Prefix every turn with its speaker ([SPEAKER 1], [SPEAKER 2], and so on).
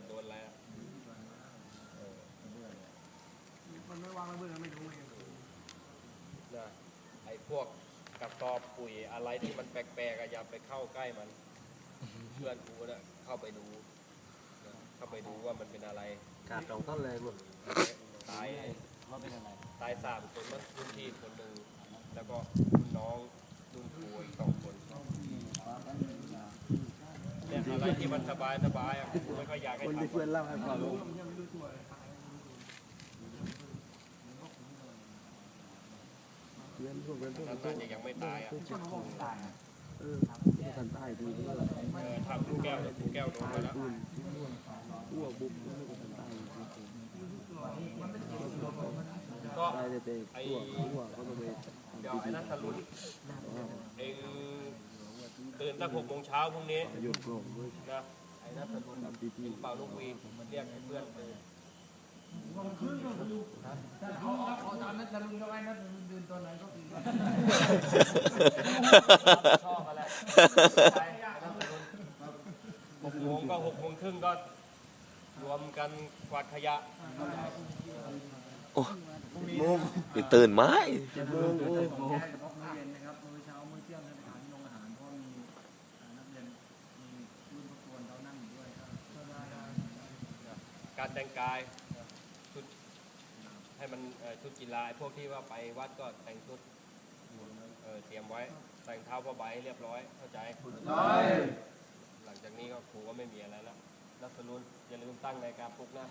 [SPEAKER 1] ดโดนอะไรอะเออ
[SPEAKER 2] มันไม่วางระเบิดไม่รู้เอง
[SPEAKER 1] นะไอ้พวกกระสอบปุ๋ยอะไรที่มันแปลกๆอะอย่าไปเข้าใกล้มัน เพื่อนกูนะเข้าไปดูนะเข้าไปดูว่ามันเป็นอะไร
[SPEAKER 3] กาดสองต้นเลยหมด
[SPEAKER 1] ตาย
[SPEAKER 3] ว่าเป็นอะไร
[SPEAKER 1] ตายสามคนมั้งรุ่นพี่คนหนึ่งแล้วก็รุ่นน้องรุ่นครูอีกสองคนเนี่ย อะไรที่มันสบายสบายๆอะกูไม่ค่อยอยากให้
[SPEAKER 3] คน
[SPEAKER 1] ทำ
[SPEAKER 3] ที่เพื่อนเล่าให้ฟัง
[SPEAKER 2] รู้มันยังไม่รู้ตัวเลยตาย
[SPEAKER 3] เพื่อนพวกเพื่อนพวก
[SPEAKER 1] นั่นน่าจะยังไม่ตายอะ
[SPEAKER 3] เออทันใต้ดีด้วย
[SPEAKER 1] เออทำลูกแก้วลูกแก้วโดนไปแล้ว
[SPEAKER 3] อ้วกบุบไม่ก็ทันใต้
[SPEAKER 1] ก็
[SPEAKER 3] ตายแต่แต่อ้วกอ้วกก็ต้องไป
[SPEAKER 1] เดี๋ยวไอ้นัทลุนเอง ตื่นตั้งหกโมงเช้าพรุ่งนี้
[SPEAKER 3] หยุดกลงด้วย
[SPEAKER 1] นะไอ้นัทลุน
[SPEAKER 3] ดีดี
[SPEAKER 1] เป่าลูกวีดเรียกให้เพื่อนตื่น
[SPEAKER 2] เอาเอาตามนั้นจะลุงก็ไว้นะเดินตัวไหนก็ตี
[SPEAKER 1] ชอบอะไรหกโมงก็หกโมงครึ่งก็รวมกันกวาดขยะ
[SPEAKER 4] มุมไปตื่นไหม
[SPEAKER 2] กา
[SPEAKER 1] รแต่งกายชุดให้มันชุดกีฬาพวกที่ว่าไปวัดก็แต่งชุดเตรียมไว้แต่งเท้าผ้าใบเรียบร้อยเข้าใจหลังจากนี้ก็ครูก็ไม่มีอะไรแล้วนักสนุนอย่าลืมตั้งนาฬิกาปลุกนะ